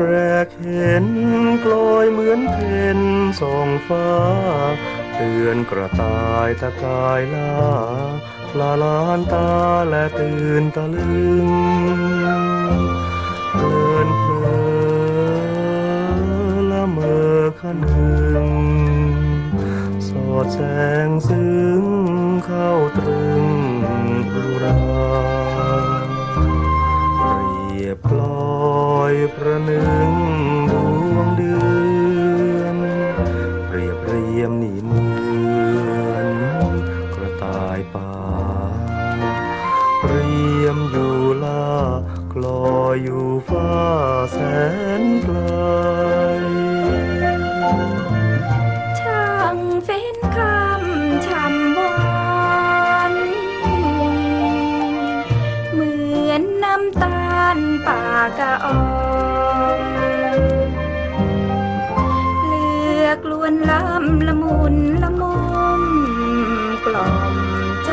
แรกเห็นกลอยเหมือนเพนส่องฟ้า เตือนกระต่ายตะกายล่าลาลานตาและตื่นตะลึงเพลินเพลินละเมอขนึงสอดแสงซึ้งเข้าตรึง อยอยู่ฟ้าแสนไกลช่างเฟ้นคำช่ำหวานเหมือนน้ำตาลป่ากะอองเลือกลวนลำละมุนละมุมกล่อมใจ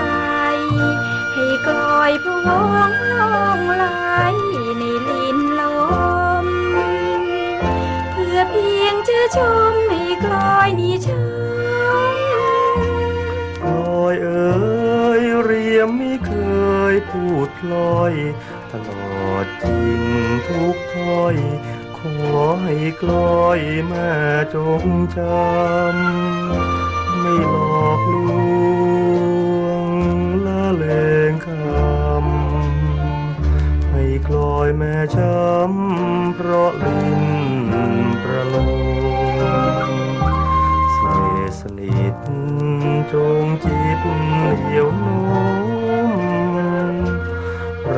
ให้กลอยพวงลองไหล ชมให้กลอยนี้ช้ำลอยเอ๋ยเรียมไม่เคยพูดพลอย ตลอดจริงทุกถ้อย ขอให้กลอยแม่จงจำไม่หลอกลวงละเลงคำให้กลอยแม่ช้ำ คุณเยี่ยวนุ่ม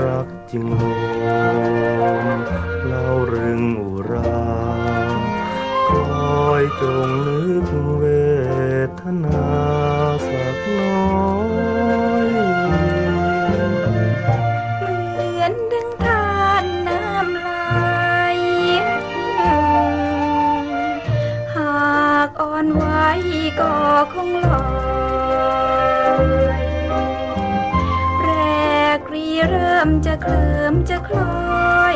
รักจึงลมเล่าเรื่องอุราคอยจงนึกเวทนาสักน้อย มจะคล้อย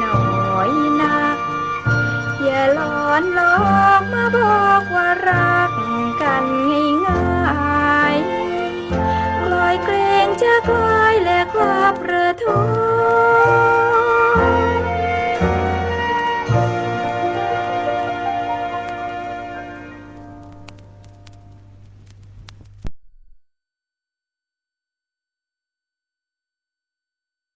หน่อยนัก อย่าหลอนหลอกมาบอกว่ารักกันง่ายๆกลอยเกรงจะคลอยและคลับเรือทอ